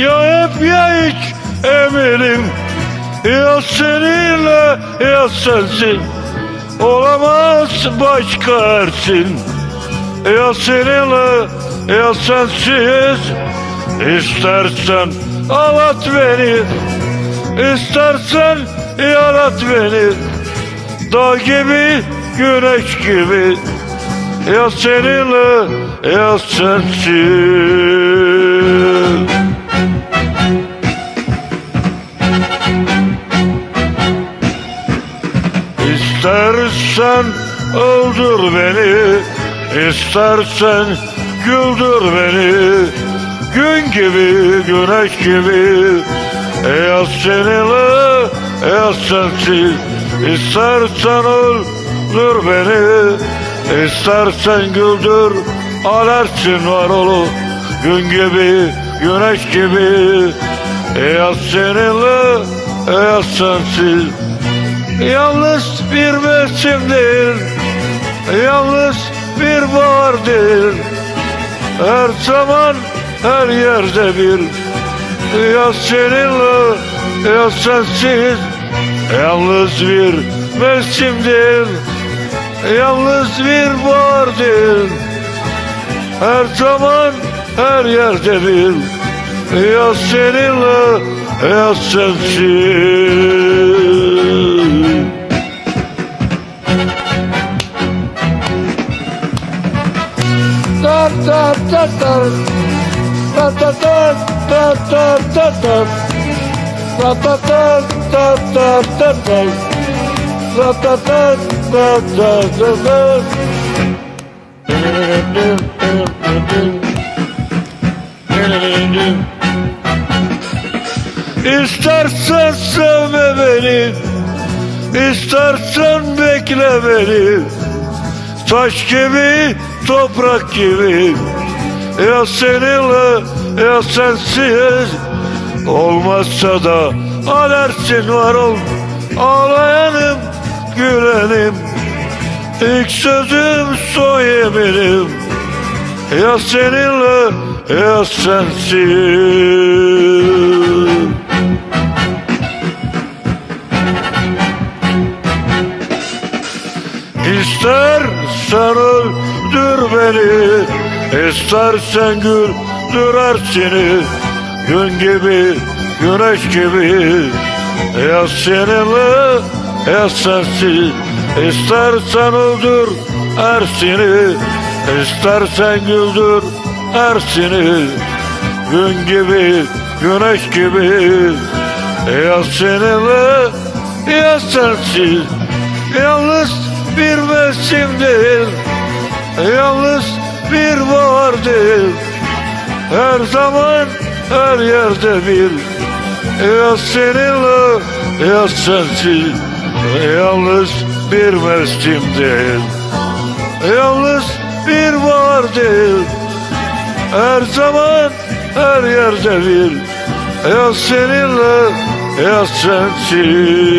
ya hiç eminim. Ya seninle ya sensin. Olamaz başka ersin. Ya seninle ya sensiz. İstersen ağlat beni. İstersen yarat beni. Dağ gibi güneş gibi. Ya seninle ya sensiz İstersen öldür beni İstersen güldür beni. Gün gibi güneş gibi Ya seninle ya sensiz. İstersen öldür beni İstersen güldür Alersin var olu Gün gibi güneş gibi Ya seninle ya sensiz Yalnız bir mevsimdir Yalnız bir bahardır Her zaman her yerde bir. Ya seninle ya sensiz. Yalnız bir mevsimdir Yalnız bir bahardır Her zaman her yerde bir. Ya seninle ya sensiz İstersen sevme beni İstersen bekle beni. Taş gibi toprak gibi Ya seninle ya sensiz Olmazsa da alersin var ol. Ağlayanım gülenim. İlk sözüm son yeminim Ya seninle ya sensiz. İstersen öldür beni İstersen güldür ersini Gün gibi güneş gibi. Ya seninle ya sensiz İstersen öldür ersini İstersen güldür ersini. Gün gibi güneş gibi. Ya seninle ya sensiz Yalnız bir mevsimdir Yalnız bir bahardır Her zaman her yerde bir Ya seninle ya sensiz Yalnız bir mevsimdir Yalnız bir bahardır Her zaman her yerde bir Ya seninle ya sensiz